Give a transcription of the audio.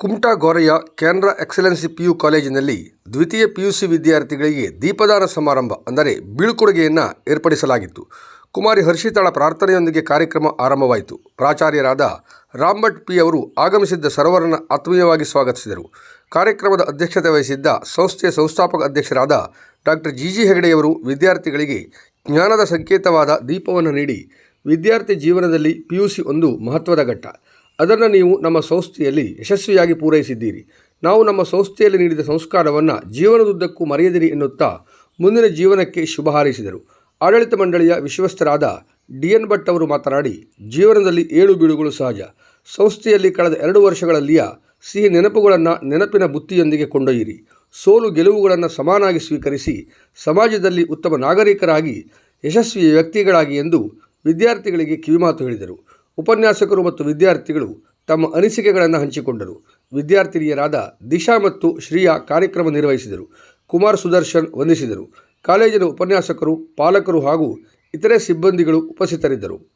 ಕುಮಟಾ ಗೋರೆಯ Canara excellence PU ಕಾಲೇಜಿನಲ್ಲಿ ದ್ವಿತೀಯ ಪಿಯುಸಿ ವಿದ್ಯಾರ್ಥಿಗಳಿಗೆ ದೀಪದಾನ ಸಮಾರಂಭ, ಅಂದರೆ ಬೀಳ್ಕೊಡುಗೆಯನ್ನು ಏರ್ಪಡಿಸಲಾಗಿತ್ತು. ಕುಮಾರಿ ಹರ್ಷಿತಾಳ ಪ್ರಾರ್ಥನೆಯೊಂದಿಗೆ ಕಾರ್ಯಕ್ರಮ ಆರಂಭವಾಯಿತು. ಪ್ರಾಚಾರ್ಯರಾದ ರಾಮ್ಭಟ್ ಪಿ ಅವರು ಆಗಮಿಸಿದ್ದ ಸರ್ವರನ್ನು ಆತ್ಮೀಯವಾಗಿ ಸ್ವಾಗತಿಸಿದರು. ಕಾರ್ಯಕ್ರಮದ ಅಧ್ಯಕ್ಷತೆ ವಹಿಸಿದ್ದ ಸಂಸ್ಥೆಯ ಸಂಸ್ಥಾಪಕ ಅಧ್ಯಕ್ಷರಾದ ಡಾಕ್ಟರ್ ಜಿ ಜಿ ಹೆಗಡೆಯವರು ವಿದ್ಯಾರ್ಥಿಗಳಿಗೆ ಜ್ಞಾನದ ಸಂಕೇತವಾದ ದೀಪವನ್ನು ನೀಡಿ, ವಿದ್ಯಾರ್ಥಿ ಜೀವನದಲ್ಲಿ ಪಿಯುಸಿ ಒಂದು ಮಹತ್ವದ ಘಟ್ಟ. ಅದನ್ನು ನೀವು ನಮ್ಮ ಸಂಸ್ಥೆಯಲ್ಲಿ ಯಶಸ್ವಿಯಾಗಿ ಪೂರೈಸಿದ್ದೀರಿ. ನಾವು ನಮ್ಮ ಸಂಸ್ಥೆಯಲ್ಲಿ ನೀಡಿದ ಸಂಸ್ಕಾರವನ್ನು ಜೀವನದುದ್ದಕ್ಕೂ ಮರೆಯದಿರಿ ಎನ್ನುತ್ತಾ ಮುಂದಿನ ಜೀವನಕ್ಕೆ ಶುಭ ಹಾರೈಸಿದರು. ಆಡಳಿತ ಮಂಡಳಿಯ ವಿಶ್ವಸ್ತರಾದ ಡಿ. ಎನ್. ಭಟ್ ಅವರು ಮಾತನಾಡಿ, ಜೀವನದಲ್ಲಿ ಏಳು ಬೀಳುಗಳು ಸಹಜ. ಸಂಸ್ಥೆಯಲ್ಲಿ ಕಳೆದ ಎರಡು ವರ್ಷಗಳಲ್ಲಿಯ ಸಿಹಿ ನೆನಪುಗಳನ್ನು ನೆನಪಿನ ಬುತ್ತಿಯೊಂದಿಗೆ ಕೊಂಡೊಯ್ಯಿರಿ. ಸೋಲು ಗೆಲುವುಗಳನ್ನು ಸಮಾನಾಗಿ ಸ್ವೀಕರಿಸಿ, ಸಮಾಜದಲ್ಲಿ ಉತ್ತಮ ನಾಗರಿಕರಾಗಿ, ಯಶಸ್ವಿ ವ್ಯಕ್ತಿಗಳಾಗಿ ಎಂದು ವಿದ್ಯಾರ್ಥಿಗಳಿಗೆ ಕಿವಿಮಾತು ಹೇಳಿದರು. ಉಪನ್ಯಾಸಕರು ಮತ್ತು ವಿದ್ಯಾರ್ಥಿಗಳು ತಮ್ಮ ಅನಿಸಿಕೆಗಳನ್ನು ಹಂಚಿಕೊಂಡರು. ವಿದ್ಯಾರ್ಥಿನಿಯರಾದ ದಿಶಾ ಮತ್ತು ಶ್ರೀಯಾ ಕಾರ್ಯಕ್ರಮ ನಿರ್ವಹಿಸಿದರು. ಕುಮಾರ್ ಸುದರ್ಶನ್ ವಂದಿಸಿದರು. ಕಾಲೇಜಿನ ಉಪನ್ಯಾಸಕರು, ಪಾಲಕರು ಹಾಗೂ ಇತರೆ ಸಿಬ್ಬಂದಿಗಳು ಉಪಸ್ಥಿತರಿದ್ದರು.